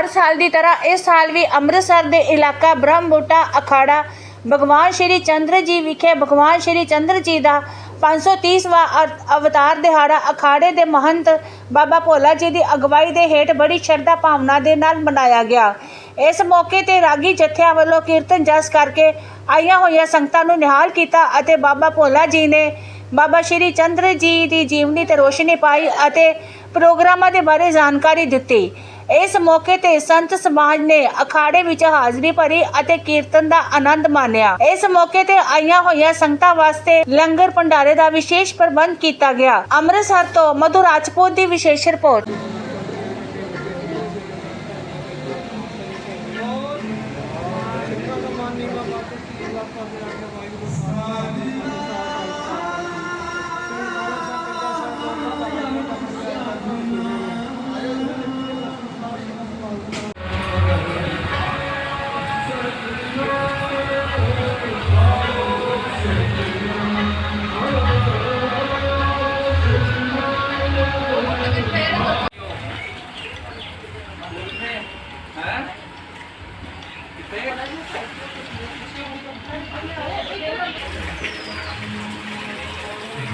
ਹਰ ਸਾਲ ਦੀ ਤਰ੍ਹਾਂ ਇਸ ਸਾਲ ਵੀ ਅੰਮ੍ਰਿਤਸਰ ਦੇ ਇਲਾਕਾ ਬ੍ਰਹਮਬੂਟਾ ਅਖਾੜਾ ਭਗਵਾਨ ਸ਼੍ਰੀ ਚੰਦਰ ਜੀ ਵਿਖੇ ਭਗਵਾਨ ਸ਼੍ਰੀ ਚੰਦਰ ਜੀ ਦਾ 530ਵਾਂ ਅਵਤਾਰ ਦਿਹਾੜਾ ਅਖਾੜੇ ਦੇ ਮਹੰਤ ਬਾਬਾ ਭੋਲਾ ਜੀ ਦੀ ਅਗਵਾਈ ਦੇ ਹੇਠ ਬੜੀ ਸ਼ਰਧਾ ਭਾਵਨਾ ਦੇ ਨਾਲ ਮਨਾਇਆ ਗਿਆ। ਇਸ ਮੌਕੇ ਤੇ ਰਾਗੀ ਜਥਿਆਂ ਵੱਲੋਂ ਕੀਰਤਨ ਜਸ ਕਰਕੇ ਆਈਆਂ ਹੋਈਆਂ ਸੰਗਤਾਂ ਨੂੰ ਨਿਹਾਲ ਕੀਤਾ ਅਤੇ ਬਾਬਾ ਭੋਲਾ ਜੀ ਨੇ ਬਾਬਾ ਸ਼੍ਰੀ ਚੰਦਰ ਜੀ ਦੀ ਜੀਵਨੀ ਤੇ ਰੋਸ਼ਨੀ ਪਾਈ ਅਤੇ ਪ੍ਰੋਗਰਾਮਾਂ ਦੇ ਬਾਰੇ ਜਾਣਕਾਰੀ ਦਿੱਤੀ। ਇਸ ਮੌਕੇ ਤੇ ਸੰਤ ਸਮਾਜ ਨੇ ਅਖਾੜੇ ਵਿੱਚ ਹਾਜ਼ਰੀ ਭਰੀ ਅਤੇ ਕੀਰਤਨ ਦਾ ਆਨੰਦ ਮਾਣਿਆ। ਇਸ ਮੌਕੇ ਤੇ ਆਈਆਂ ਹੋਈਆਂ ਸੰਗਤਾਂ ਵਾਸਤੇ ਲੰਗਰ ਭੰਡਾਰੇ ਦਾ ਵਿਸ਼ੇਸ਼ ਪ੍ਰਬੰਧ ਕੀਤਾ ਗਿਆ। ਅੰਮ੍ਰਿਤਸਰ ਤੋਂ ਮਧੂ ਰਾਜਪੂਤ ਦੀ ਵਿਸ਼ੇਸ਼ ਰਿਪੋਰਟ।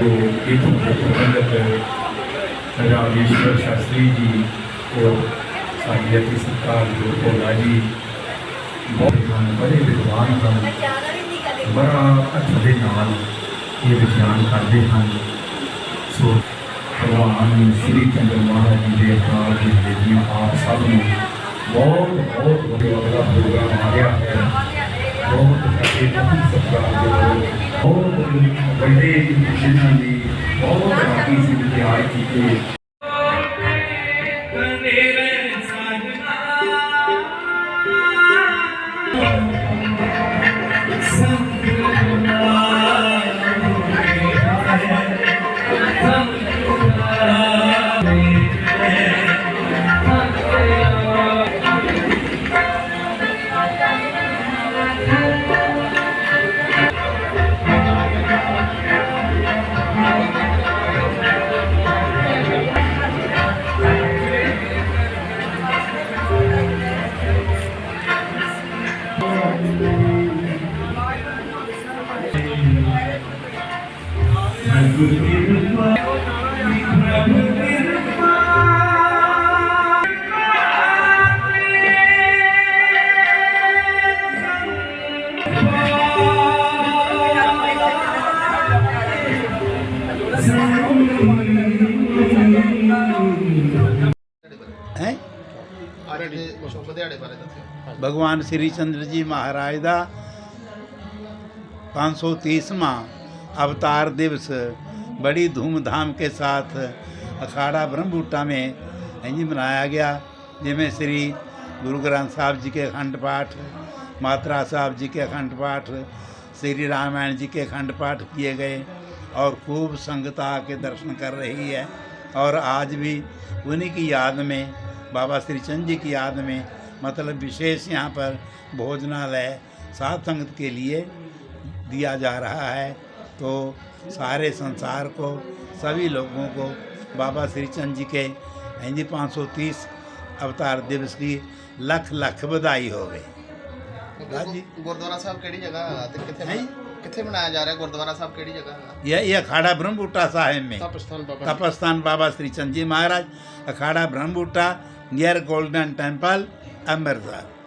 ਇਥੋਂ ਦੇ ਪ੍ਰਬੰਧਕ ਰਾਜੇਸ਼ਵਰ ਸ਼ਾਸਤਰੀ ਜੀ ਔਰ ਸਾਡੀ ਅਤੀ ਸਤਿਕਾਰ ਜੋ ਭੋਲਾ ਜੀ ਬਹੁਤ ਹਨ ਬੜੇ ਵਿਦਵਾਨ ਹਨ। ਬੜਾ ਅੱਛੇ ਦੇ ਨਾਲ ਇਹ ਵਿਚਾਰ ਕਰਦੇ ਹਨ। ਸੋ ਭਗਵਾਨ ਸ਼੍ਰੀ ਚੰਦਰ ਮਹਾਰਾਜ ਜੀ ਦੇ ਅਵਤਾਰ ਦੀ ਬੇਟੀਆਂ ਆਪ ਸਭ ਨੂੰ ਬਹੁਤ ਬਹੁਤ ਵਧੀਆ ਵਧੀਆ ਪ੍ਰੋਗਰਾਮ ਆ ਰਿਹਾ ਹੈ। ਬਹੁਤ ਸਾਡੇ ਬਹੁਤ ਸਤਿਕਾਰ ਦੇ ਬਹੁਤ ਵੱਡੇ ਜਿਨ੍ਹਾਂ ਦੀ ਬਹੁਤ ਰਾਗੀ ਸੀ ਵਿਚਾਰ ਕੀਤੇ ਭਗਵਾਨ ਸ੍ਰੀ ਚੰਦਰ ਜੀ ਮਹਾਰਾਜ ਦਾ 530ਵਾਂ ਅਵਤਾਰ ਦਿਵਸ बड़ी धूमधाम के साथ अखाड़ा ब्रह्मबूटा में जी मनाया गया जिसमें श्री गुरु ग्रंथ साहब जी के अखंड पाठ, मात्रा साहब जी के अखंड पाठ, श्री रामायण जी के अखंड पाठ किए गए और खूब संगत आके दर्शन कर रही है। और आज भी उन्हीं की याद में, बाबा श्री चंद जी की याद में मतलब विशेष यहाँ पर भोजनालय सात संगत के लिए दिया जा रहा है। तो सारे संसार को सभी लोगों को बाबा श्री चंद जी के हिंदी 530 अवतार दिवस की लख लख बधाई हो गई। गुरुद्वारा साहब केड़ी जगह कितने मनाया जा रहा है? गुरुद्वारा साहब केड़ी जगह यह ये अखाड़ा ब्रह्मबूटा साहिब में। तपस्थान बाबा। श्री चंद जी महाराज अखाड़ा Brahmbuta near Golden Temple Amritsar.